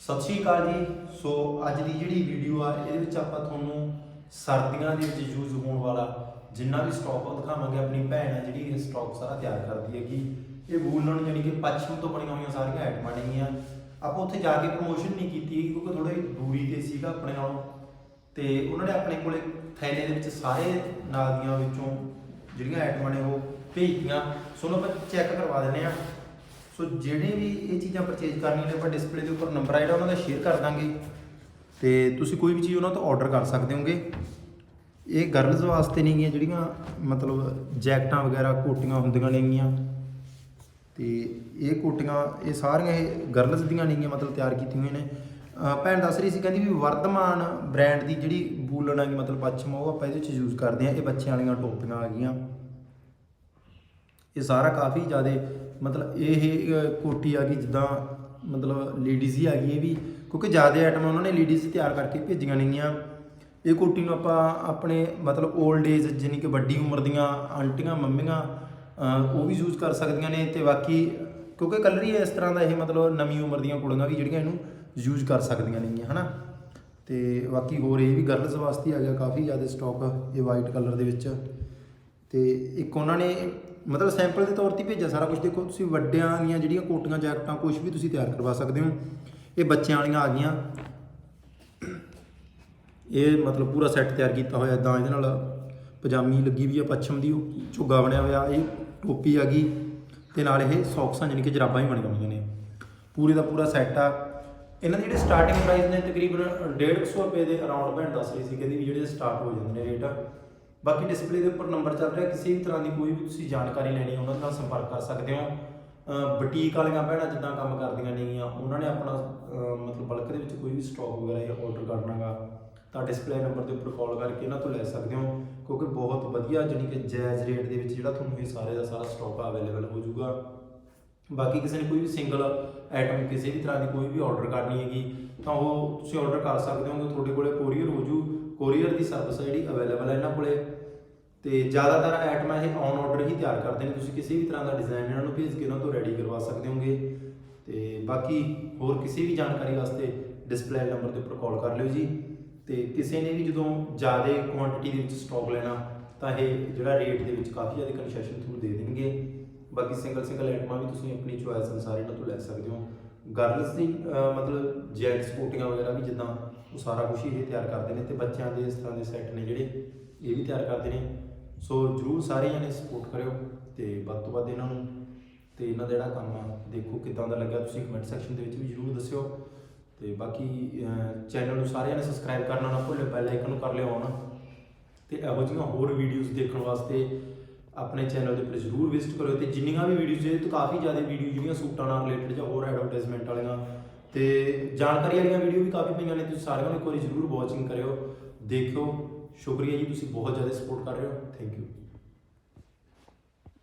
ਸਤਿ ਸ਼੍ਰੀ ਅਕਾਲ ਜੀ। ਸੋ ਅੱਜ ਦੀ ਜਿਹੜੀ ਵੀਡੀਓ ਆ, ਇਹਦੇ ਵਿੱਚ ਆਪਾਂ ਤੁਹਾਨੂੰ ਸਰਦੀਆਂ ਦੇ ਵਿੱਚ ਯੂਜ਼ ਹੋਣ ਵਾਲਾ ਜਿੰਨਾ ਵੀ ਸਟਾਕ ਉਹ ਦਿਖਾਵਾਂਗੇ। ਆਪਣੀ ਭੈਣ ਆ ਜਿਹੜੀ ਇਹ ਸਟਾਕ ਸਾਰਾ ਤਿਆਰ ਕਰਦੀ ਹੈਗੀ। ਇਹ ਵੂਲਨ ਜਾਨੀ ਕਿ ਪੱਛਮ ਤੋਂ ਬਣੀਆਂ ਹੋਈਆਂ ਸਾਰੀਆਂ ਆਈਟਮਾਂ ਨੇਗੀਆਂ ਆਪਾਂ ਉੱਥੇ ਜਾ ਕੇ ਪ੍ਰੋਮੋਸ਼ਨ ਨਹੀਂ ਕੀਤੀ ਕਿਉਂਕਿ ਥੋੜੀ ਦੂਰੀ ਤੇ ਸੀਗਾ ਆਪਣੇ ਨਾਲੋਂ। ਤੇ ਉਹਨਾਂ ਨੇ ਆਪਣੇ ਕੋਲੇ ਥੈਲੇ ਦੇ ਵਿੱਚ ਸਾਰੇ ਨਾਲ ਦੀਆਂ ਵਿੱਚੋਂ ਜਿਹੜੀਆਂ ਆਈਟਮਾਂ ਨੇ ਉਹ ਭੇਜਤੀਆਂ। ਸੋ ਉਹਨੂੰ ਆਪਾਂ ਚੈੱਕ ਕਰਵਾ ਦਿੰਦੇ ਆ ਸੋ ਜਿਹੜੇ ਵੀ ਇਹ ਚੀਜ਼ਾਂ ਪਰਚੇਜ ਕਰਨੀਆਂ ਨੇ ਆਪਾਂ ਡਿਸਪਲੇ ਦੇ ਉੱਪਰ ਨੰਬਰ ਆ ਜਿਹੜਾ ਉਹਨਾਂ ਦਾ ਸ਼ੇਅਰ ਕਰ ਦਾਂਗੇ। ਤੇ ਤੁਸੀਂ ਕੋਈ ਵੀ ਚੀਜ਼ ਉਹਨਾਂ ਤੋਂ ਆਰਡਰ ਕਰ ਸਕਦੇ ਹੋਗੇ। ਇਹ ਗਰਲਜ਼ ਵਾਸਤੇ ਨਹੀਂ ਗੀਆਂ ਜਿਹੜੀਆਂ ਮਤਲਬ ਜੈਕਟਾਂ ਵਗੈਰਾ, ਕੋਟੀਆਂ ਹੁੰਦੀਆਂ ਨੇਗੀਆਂ ਤੇ ਇਹ ਕੋਟੀਆਂ, ਇਹ ਸਾਰੀਆਂ ਇਹ ਗਰਲਜ਼ ਦੀਆਂ ਨੇਗੀਆਂ ਮਤਲਬ ਤਿਆਰ ਕੀਤੀਆਂ ਹੋਈਆਂ ਨੇ। ਭੈਣ ਦੱਸ ਰਹੀ ਸੀ, ਕਹਿੰਦੀ ਵੀ ਵਰਧਮਾਨ ਬ੍ਰਾਂਡ ਦੀ ਜਿਹੜੀ ਬੂਲਣ ਹੈਗੀ ਮਤਲਬ ਪੱਛਮ, ਉਹ ਆਪਾਂ ਇਹਦੇ 'ਚ ਯੂਜ਼ ਕਰਦੇ ਆ ਇਹ ਬੱਚਿਆਂ ਵਾਲੀਆਂ ਟੋਪੀਆਂ ਆ ਗਈਆਂ। ਇਹ ਸਾਰਾ ਕਾਫੀ ਜ਼ਿਆਦਾ ਮਤਲਬ ਇਹ ਕੋਟੀ ਆ ਗਈ ਜਿੱਦਾਂ ਮਤਲਬ ਲੇਡੀਜ਼ ਹੀ ਆ ਗਈ ਇਹ ਵੀ, ਕਿਉਂਕਿ ਜ਼ਿਆਦਾ ਆਈਟਮ ਉਹਨਾਂ ਨੇ ਲੇਡੀਜ਼ ਤਿਆਰ ਕਰਕੇ ਭੇਜੀਆਂ ਨੇਗੀਆਂ। ਇਹ ਕੋਟੀ ਨੂੰ ਆਪਾਂ ਆਪਣੇ ਮਤਲਬ 올ਡ ਏਜ ਜਾਨੀ ਕਿ ਵੱਡੀ ਉਮਰ ਦੀਆਂ ਆਂਟੀਆਂ, ਮੰਮੀਆਂ ਉਹ ਵੀ ਯੂਜ਼ ਕਰ ਸਕਦੀਆਂ ਨੇ ਤੇ ਬਾਕੀ ਕਿਉਂਕਿ ਕਲਰ ਹੀ ਇਸ ਤਰ੍ਹਾਂ ਦਾ ਇਹ ਮਤਲਬ ਨਵੀਂ ਉਮਰ ਦੀਆਂ ਕੁੜੀਆਂ ਵੀ ਜਿਹੜੀਆਂ ਇਹਨੂੰ ਯੂਜ਼ ਕਰ ਸਕਦੀਆਂ ਨੇਗੀਆਂ, ਹਨਾ? ਤੇ ਬਾਕੀ ਹੋਰ ਇਹ ਵੀ ਗਰਲਸ ਵਾਸਤੇ ਆ ਗਿਆ, ਕਾਫੀ ਜ਼ਿਆਦਾ ਸਟਾਕ ਇਹ ਵਾਈਟ ਕਲਰ ਦੇ ਵਿੱਚ। ਤੇ ਇੱਕ ਉਹਨਾਂ ਨੇ ਮਤਲਬ ਸੈਂਪਲ ਦੇ ਤੌਰ ਤੇ ਭੇਜਿਆ ਸਾਰਾ ਕੁਝ ਦੇਖੋ, ਤੁਸੀਂ ਵੱਡਿਆਂ ਦੀਆਂ ਜਿਹੜੀਆਂ ਕੋਟੀਆਂ ਜੈਕਟਾਂ ਕੁਝ ਵੀ ਤੁਸੀਂ ਤਿਆਰ ਕਰਵਾ ਸਕਦੇ ਹੋ। ਇਹ ਬੱਚਿਆਂ ਵਾਲੀਆਂ ਆ ਗਈਆਂ। ਇਹ ਮਤਲਬ ਪੂਰਾ ਸੈੱਟ ਤਿਆਰ ਕੀਤਾ ਹੋਇਆ। ਇਦਾਂ ਇਹਦੇ ਨਾਲ ਪਜਾਮੀ ਲੱਗੀ ਵੀ ਆ ਪੱਛਮ ਦੀ, ਉਹ ਝੁੱਗਾ ਬਣਿਆ ਹੋਇਆ। ਇਹ ਟੋਪੀ ਆ ਗਈ ਤੇ ਨਾਲ ਇਹ ਸੌਕਸਾਂ ਜਾਨੀ ਕਿ ਜਰਾਬਾਂ ਹੀ ਬਣੀਆਂ ਹੋਈਆਂ ਨੇ। ਪੂਰੇ ਦਾ ਪੂਰਾ ਸੈੱਟ ਆ। ਇਹਨਾਂ ਦੇ ਜਿਹੜੇ ਸਟਾਰਟਿੰਗ ਪ੍ਰਾਈਸ ਨੇ ਤਕਰੀਬਨ 150 ਰੁਪਏ ਦੇ ਅਰਾਊਂਡ ਭੈਣ ਦੱਸ ਰਹੀ ਸੀ ਕਹਿੰਦੀ ਵੀ ਜਿਹੜੇ ਸਟਾਰਟ ਹੋ ਜਾਂਦੇ ਨੇ ਰੇਟ ਬਾਕੀ ਡਿਸਪਲੇ ਦੇ ਉੱਪਰ ਨੰਬਰ ਚੱਲ ਰਿਹਾ, ਕਿਸੇ ਵੀ ਤਰ੍ਹਾਂ ਦੀ ਕੋਈ ਵੀ ਤੁਸੀਂ ਜਾਣਕਾਰੀ ਲੈਣੀ ਹੈ ਉਹਨਾਂ ਨਾਲ ਸੰਪਰਕ ਕਰ ਸਕਦੇ ਹੋ। ਬੁਟੀਕ ਵਾਲੀਆਂ ਭੈਣਾਂ ਜਿੱਦਾਂ ਕੰਮ ਕਰਦੀਆਂ ਨੇਗੀਆਂ, ਉਹਨਾਂ ਨੇ ਆਪਣਾ ਮਤਲਬ ਬਲਕ ਦੇ ਵਿੱਚ ਕੋਈ ਵੀ ਸਟਾਕ ਵਗੈਰਾ ਇਹ ਆਰਡਰ ਕਰਨਾਗਾ ਤਾਂ ਡਿਸਪਲੇ ਨੰਬਰ ਦੇ ਉੱਪਰ ਕਾਲ ਕਰਕੇ ਇਹਨਾਂ ਤੋਂ ਲੈ ਸਕਦੇ ਹੋ, ਕਿਉਂਕਿ ਬਹੁਤ ਵਧੀਆ ਜਾਣੀ ਕਿ ਜਾਇਜ਼ ਰੇਟ ਦੇ ਵਿੱਚ ਜਿਹੜਾ ਤੁਹਾਨੂੰ ਇਹ ਸਾਰੇ ਦਾ ਸਾਰਾ ਸਟਾਕ ਅਵੇਲੇਬਲ ਹੋ ਜਾਊਗਾ। ਬਾਕੀ ਕਿਸੇ ਨੇ ਕੋਈ ਵੀ ਸਿੰਗਲ ਆਈਟਮ ਕਿਸੇ ਵੀ ਤਰ੍ਹਾਂ ਦੀ ਕੋਈ ਵੀ ਆਰਡਰ ਕਰਨੀ ਹੈਗੀ, ਤਾਂ ਉਹ ਤੁਸੀਂ ਆਰਡਰ ਕਰ ਸਕਦੇ ਹੋ ਤੁਹਾਡੇ ਕੋਲੇ ਕੋਰੀਅਰ ਹੋ ਜੂ। ਕੋਰੀਅਰ ਦੀ ਸਰਵਿਸ ਜਿਹੜੀ ਅਵੇਲੇਬਲ ਹੈ ਇਹਨਾਂ ਤੇ ਜ਼ਿਆਦਾਤਰ ਆਈਟਮਾਂ ਇਹ ਔਨ ਆਰਡਰ ਹੀ ਤਿਆਰ ਕਰਦੇ ਨੇ। ਤੁਸੀਂ ਕਿਸੇ ਵੀ ਤਰ੍ਹਾਂ ਦਾ ਡਿਜ਼ਾਈਨ ਇਹਨਾਂ ਨੂੰ ਭੇਜ ਕੇ ਉਹਨਾਂ ਤੋਂ ਰੈਡੀ ਕਰਵਾ ਸਕਦੇ ਹੋਗੇ। ਤੇ ਬਾਕੀ ਹੋਰ ਕਿਸੇ ਵੀ ਜਾਣਕਾਰੀ ਵਾਸਤੇ ਡਿਸਪਲੇ ਨੰਬਰ ਦੇ ਉੱਪਰ ਕਾਲ ਕਰ ਲਿਓ ਜੀ। ਤੇ ਕਿਸੇ ਨੇ ਵੀ ਜਦੋਂ ਜ਼ਿਆਦਾ ਕੁਆਂਟੀਟੀ ਦੇ ਵਿੱਚ ਸਟਾਕ ਲੈਣਾ, ਤਾਂ ਇਹ ਜਿਹੜਾ ਰੇਟ ਦੇ ਵਿੱਚ ਕਾਫੀ ਜ਼ਿਆਦਾ ਕਨਸੈਸ਼ਨ ਤੁਹਾਨੂੰ ਦੇ ਦੇਣਗੇ। ਬਾਕੀ ਸਿੰਗਲ ਸਿੰਗਲ ਆਈਟਮਾਂ ਵੀ ਤੁਸੀਂ ਆਪਣੀ ਚੁਆਇਸ ਅਨੁਸਾਰ ਇਹਨਾਂ ਤੋਂ ਲੈ ਸਕਦੇ ਹੋ। ਗਰਲਸ ਦੀ ਮਤਲਬ ਜੈਂਟਸ ਕੋਟੀਆਂ ਵਗੈਰਾ ਵੀ ਜਿੱਦਾਂ ਉਹ ਸਾਰਾ ਕੁਝ ਹੀ ਇਹ ਤਿਆਰ ਕਰਦੇ ਨੇ ਤੇ ਬੱਚਿਆਂ ਦੇ ਇਸ ਤਰ੍ਹਾਂ ਦੇ ਸੈੱਟ ਨੇ ਜਿਹੜੇ, ਇਹ ਵੀ ਤਿਆਰ ਕਰਦੇ ਨੇ। ਸੋ ਜਰੂਰ ਸਾਰੇ ਜਣੇ ਸਪੋਰਟ ਕਰਿਓ ਤੇ ਵੱਧ ਤੋਂ ਵੱਧ ਇਹਨਾਂ ਨੂੰ ਤੇ ਇਹਨਾਂ ਦਾ ਜਿਹੜਾ ਕੰਮ ਆ, ਦੇਖੋ ਕਿਦਾਂ ਦਾ ਲੱਗਾ, ਤੁਸੀਂ ਕਮੈਂਟ ਸੈਕਸ਼ਨ ਦੇ ਵਿੱਚ ਵੀ ਜਰੂਰ ਦੱਸਿਓ। ਤੇ ਬਾਕੀ ਚੈਨਲ ਨੂੰ ਸਾਰਿਆਂ ਨੇ ਸਬਸਕ੍ਰਾਈਬ ਕਰਨਾ ਨਾ ਭੁੱਲਿਓ ਬੈਲ ਆਈਕਨ ਨੂੰ ਕਰ ਲਿਓ ਔਨ ਤੇ ਇਹੋ ਜਿਹੀਆਂ ਹੋਰ ਵੀਡੀਓਜ਼ ਦੇਖਣ ਵਾਸਤੇ ਆਪਣੇ ਚੈਨਲ ਦੇ ਉੱਪਰ ਜਰੂਰ ਵਿਜ਼ਿਟ ਕਰਿਓ ਤੇ ਜਿੰਨੀਆਂ ਵੀ ਵੀਡੀਓਜ਼ ਇਹ ਤੋਂ ਕਾਫੀ ਜ਼ਿਆਦਾ ਵੀਡੀਓ ਜਿਹੜੀਆਂ ਸੂਟਾਂ ਨਾਲ ਰਿਲੇਟਡ ਜਾਂ ਹੋਰ ਐਡਵਰਟਾਈਜ਼ਮੈਂਟ ਵਾਲੀਆਂ, ਤੇ ਜਾਣਕਾਰੀ ਵਾਲੀਆਂ ਵੀਡੀਓ ਵੀ ਕਾਫੀ ਪਈਆਂ ਨੇ, ਤੁਸੀਂ ਸਾਰਿਆਂ ਨੂੰ ਇੱਕ ਵਾਰੀ ਜਰੂਰ ਵਾਚਿੰਗ ਕਰਿਓ, ਦੇਖਿਓ। ਸ਼ੁਕਰੀਆ ਜੀ ਤੁਸੀਂ ਬਹੁਤ ਜ਼ਿਆਦਾ ਸਪੋਰਟ ਕਰ ਰਹੇ ਹੋ। Thank you